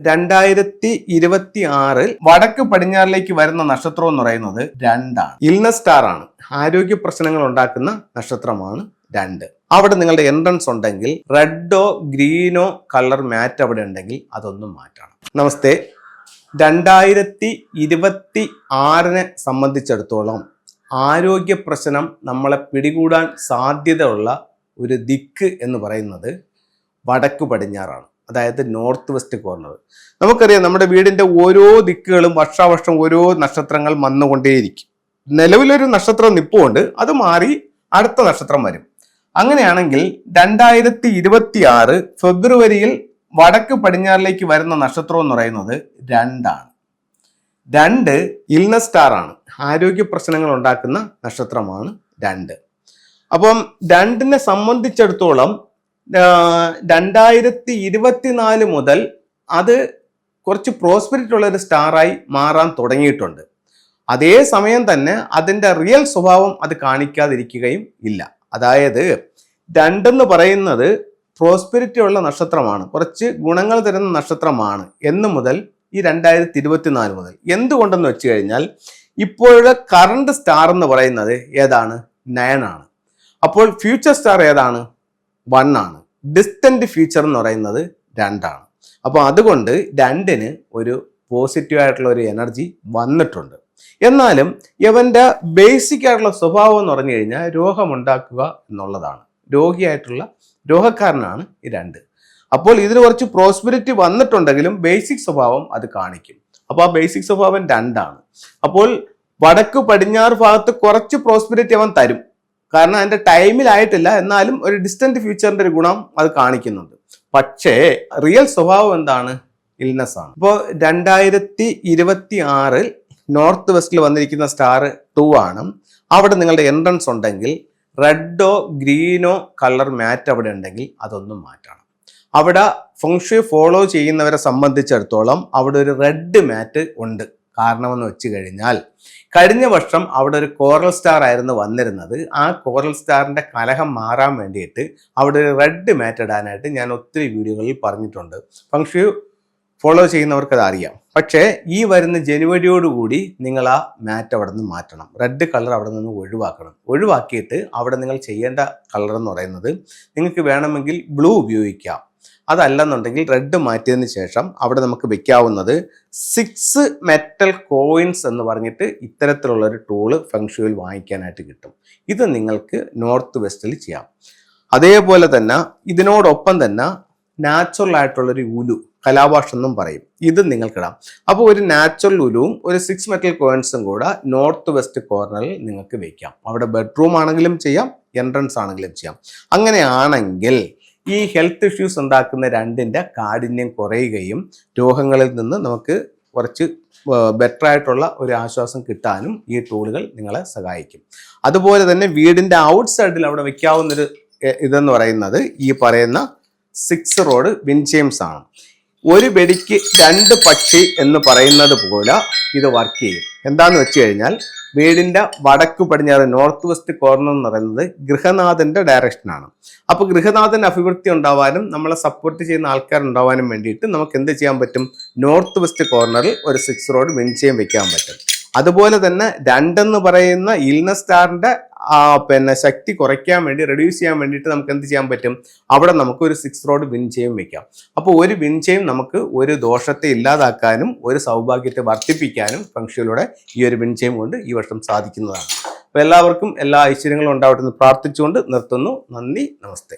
രണ്ടായിരത്തി ഇരുപത്തി ആറിൽ വടക്ക് പടിഞ്ഞാറിലേക്ക് വരുന്ന നക്ഷത്രം എന്ന് പറയുന്നത് രണ്ടാണ്. ഇൽനസ് സ്റ്റാർ ആണ് ആരോഗ്യ പ്രശ്നങ്ങൾ ഉണ്ടാക്കുന്ന നക്ഷത്രമാണ് രണ്ട്. അവിടെ നിങ്ങളുടെ എൻട്രൻസ് ഉണ്ടെങ്കിൽ റെഡോ ഗ്രീനോ കളർ മാറ്റ് അവിടെ ഉണ്ടെങ്കിൽ അതൊന്നും മാറ്റണം. നമസ്തേ. രണ്ടായിരത്തി ഇരുപത്തി ആറിനെ സംബന്ധിച്ചിടത്തോളം ആരോഗ്യ പ്രശ്നം നമ്മളെ പിടികൂടാൻ സാധ്യതയുള്ള ഒരു ദിക്ക് എന്ന് പറയുന്നത് വടക്ക് പടിഞ്ഞാറാണ്. അതായത് നോർത്ത് വെസ്റ്റ് കോർണർ. നമുക്കറിയാം നമ്മുടെ വീടിന്റെ ഓരോ ദിക്കുകളും വർഷാവർഷം ഓരോ നക്ഷത്രങ്ങൾ വന്നുകൊണ്ടേയിരിക്കും. നിലവിലൊരു നക്ഷത്രം നിപ്പുണ്ട് അത് മാറി അടുത്ത നക്ഷത്രം വരും. അങ്ങനെയാണെങ്കിൽ രണ്ടായിരത്തി ഇരുപത്തി ആറ് ഫെബ്രുവരിയിൽ വടക്ക് പടിഞ്ഞാറിലേക്ക് വരുന്ന നക്ഷത്രം എന്ന് പറയുന്നത് രണ്ടാണ്. രണ്ട് ഇൽനസ് സ്റ്റാർ ആണ് ആരോഗ്യ പ്രശ്നങ്ങൾ ഉണ്ടാക്കുന്ന നക്ഷത്രമാണ് രണ്ട്. അപ്പം രണ്ടിനെ സംബന്ധിച്ചിടത്തോളം രണ്ടായിരത്തി ഇരുപത്തിനാല് മുതൽ അത് കുറച്ച് പ്രോസ്പെരിറ്റി ഉള്ള ഒരു സ്റ്റാറായി മാറാൻ തുടങ്ങിയിട്ടുണ്ട്. അതേ സമയം തന്നെ അതിന്റെ റിയൽ സ്വഭാവം അത് കാണിക്കാതിരിക്കുകയും ഇല്ല. അതായത് രണ്ടെന്ന് പറയുന്നത് പ്രോസ്പെരിറ്റി ഉള്ള നക്ഷത്രമാണ്. കുറച്ച് ഗുണങ്ങൾ തരുന്ന നക്ഷത്രമാണ് എന്ന് മുതൽ ഈ രണ്ടായിരത്തി ഇരുപത്തിനാല് മുതൽ. എന്തുകൊണ്ടെന്ന് വെച്ച് കഴിഞ്ഞാൽ ഇപ്പോഴത്തെ കറണ്ട് സ്റ്റാർ എന്ന് പറയുന്നത് ഏതാണ്? നയനാണ്. അപ്പോൾ ഫ്യൂച്ചർ സ്റ്റാർ ഏതാണ്? വൺ ആണ്. ഡിസ്റ്റന്റ് ഫ്യൂച്ചർ എന്ന് പറയുന്നത് രണ്ടാണ്. അപ്പോൾ അതുകൊണ്ട് രണ്ടിന് ഒരു പോസിറ്റീവ് ആയിട്ടുള്ള ഒരു എനർജി വന്നിട്ടുണ്ട്. എന്നാലും ഇവന്റെ ബേസിക് ആയിട്ടുള്ള സ്വഭാവം എന്ന് പറഞ്ഞു കഴിഞ്ഞാൽ രോഗമുണ്ടാക്കുക എന്നുള്ളതാണ്. രോഗിയായിട്ടുള്ള രോഗക്കാരനാണ് ഈ രണ്ട്. അപ്പോൾ ഇതിന് കുറച്ച് പ്രോസ്പിരിറ്റി വന്നിട്ടുണ്ടെങ്കിലും ബേസിക് സ്വഭാവം അത് കാണിക്കും. അപ്പോൾ ആ ബേസിക് സ്വഭാവം രണ്ടാണ്. അപ്പോൾ വടക്ക് പടിഞ്ഞാറ് ഭാഗത്ത് കുറച്ച് പ്രോസ്പിരിറ്റി അവൻ തരും. കാരണം അതിന്റെ ടൈമിലായിട്ടില്ല. എന്നാലും ഒരു ഡിസ്റ്റന്റ് ഫ്യൂച്ചറിന്റെ ഒരു ഗുണം അത് കാണിക്കുന്നുണ്ട്. പക്ഷേ റിയൽ സ്വഭാവം എന്താണ്? ഇൽനെസ് ആണ്. ഇപ്പോൾ രണ്ടായിരത്തി ഇരുപത്തി ആറിൽ നോർത്ത് വെസ്റ്റിൽ വന്നിരിക്കുന്ന സ്റ്റാർ ടു ആണ്. അവിടെ നിങ്ങളുടെ എൻട്രൻസ് ഉണ്ടെങ്കിൽ റെഡോ ഗ്രീനോ കളർ മാറ്റ് അവിടെ ഉണ്ടെങ്കിൽ അതൊന്നും മാറ്റണം. അവിടെ ഫംഗ്ഷൻ ഫോളോ ചെയ്യുന്നവരെ സംബന്ധിച്ചിടത്തോളം അവിടെ ഒരു റെഡ് മാറ്റ് ഉണ്ട്. കാരണമെന്ന് വെച്ച് കഴിഞ്ഞാൽ കഴിഞ്ഞ വർഷം അവിടെ ഒരു കോറൽ സ്റ്റാർ ആയിരുന്നു വന്നിരുന്നത്. ആ കോറൽ സ്റ്റാറിന്റെ കലഹം മാറാൻ വേണ്ടിയിട്ട് അവിടെ ഒരു റെഡ് മാറ്റ് ഇടാനായിട്ട് ഞാൻ ഒത്തിരി വീഡിയോകളിൽ പറഞ്ഞിട്ടുണ്ട്. പക്ഷേ ഫോളോ ചെയ്യുന്നവർക്ക് അത് അറിയാം. പക്ഷേ ഈ വരുന്ന ജനുവരിയോടുകൂടി നിങ്ങൾ ആ മാറ്റ് അവിടെ നിന്ന് മാറ്റണം. റെഡ് കളർ അവിടെ നിന്ന് ഒഴിവാക്കണം. ഒഴിവാക്കിയിട്ട് അവിടെ നിങ്ങൾ ചെയ്യേണ്ട കളർ എന്ന് പറയുന്നത് നിങ്ങൾക്ക് വേണമെങ്കിൽ ബ്ലൂ ഉപയോഗിക്കാം. അതല്ലെന്നുണ്ടെങ്കിൽ റെഡ് മാറ്റിയതിന് ശേഷം അവിടെ നമുക്ക് വെക്കാവുന്നത് സിക്സ് മെറ്റൽ കോയിൻസ് എന്ന് പറഞ്ഞിട്ട് ഇത്തരത്തിലുള്ള ഒരു ടൂൾ ഫെങ്ഷുവിൽ വാങ്ങിക്കാനായിട്ട് കിട്ടും. ഇത് നിങ്ങൾക്ക് നോർത്ത് വെസ്റ്റിൽ ചെയ്യാം. അതേപോലെ തന്നെ ഇതിനോടൊപ്പം തന്നെ നാച്ചുറൽ ആയിട്ടുള്ളൊരു ഉലു കലാഭാഷ എന്നും പറയും. ഇത് നിങ്ങൾക്കിടാം. അപ്പോൾ ഒരു നാച്ചുറൽ ഉലുവും ഒരു സിക്സ് മെറ്റൽ കോയിൻസും കൂടെ നോർത്ത് വെസ്റ്റ് കോർണറിൽ നിങ്ങൾക്ക് വയ്ക്കാം അവിടെ ബെഡ്റൂം ആണെങ്കിലും ചെയ്യാം എൻട്രൻസ് ആണെങ്കിലും ചെയ്യാം. അങ്ങനെയാണെങ്കിൽ ഈ ഹെൽത്ത് ഇഷ്യൂസ് ഉണ്ടാക്കുന്ന രണ്ടിന്റെ കാഠിന്യം കുറയുകയും രോഗങ്ങളിൽ നിന്ന് നമുക്ക് കുറച്ച് ബെറ്റർ ആയിട്ടുള്ള ഒരു ആശ്വാസം കിട്ടാനും ഈ ടൂളുകൾ നിങ്ങളെ സഹായിക്കും. അതുപോലെ തന്നെ വീടിന്റെ ഔട്ട് സൈഡിൽ അവിടെ വയ്ക്കാവുന്നൊരു ഇതെന്ന് പറയുന്നത് ഈ പറയുന്ന സിക്സ് റോഡ് വിൻചെയിംസ് ആണ്. ഒരു വെടിക്ക് രണ്ട് പക്ഷി എന്ന് പറയുന്നത് പോലെ ഇത് വർക്ക് ചെയ്യും. എന്താന്ന് വെച്ച് കഴിഞ്ഞാൽ വീടിന്റെ വടക്ക് പടിഞ്ഞാറ് നോർത്ത് വെസ്റ്റ് കോർണർ എന്ന് പറയുന്നത് ഗൃഹനാഥന്റെ ഡയറക്ഷനാണ് അപ്പോൾ ഗൃഹനാഥന്റെ അഭിവൃദ്ധി ഉണ്ടാവാനും നമ്മളെ സപ്പോർട്ട് ചെയ്യുന്ന ആൾക്കാർ ഉണ്ടാവാനും വേണ്ടിയിട്ട് നമുക്ക് എന്ത് ചെയ്യാൻ പറ്റും? നോർത്ത് വെസ്റ്റ് കോർണറിൽ ഒരു സിക്സ് റോഡ് വിൻചെയും വെക്കാൻ പറ്റും. അതുപോലെ തന്നെ രണ്ടെന്ന് പറയുന്ന ഇൽനസ് സ്റ്റാറിന്റെ പിന്നെ ശക്തി കുറയ്ക്കാൻ വേണ്ടി റെഡ്യൂസ് ചെയ്യാൻ വേണ്ടിയിട്ട് നമുക്ക് എന്ത് ചെയ്യാൻ പറ്റും? അവിടെ നമുക്ക് ഒരു സിക്സ് റോഡ് വിൻ ചെയ്യും വെക്കാം. അപ്പോൾ ഒരു വിൻ ചെയ്യും നമുക്ക് ഒരു ദോഷത്തെ ഇല്ലാതാക്കാനും ഒരു സൗഭാഗ്യത്തെ വർദ്ധിപ്പിക്കാനും ഫംഗ്ഷനിലൂടെ ഈ ഒരു വിൻ ചെയ്യും കൊണ്ട് ഈ വർഷം സാധിക്കുന്നതാണ്. അപ്പോൾ എല്ലാവർക്കും എല്ലാ ഐശ്വര്യങ്ങളും ഉണ്ടാവട്ടെ എന്ന് പ്രാർത്ഥിച്ചുകൊണ്ട് നിർത്തുന്നു. നന്ദി നമസ്തേ.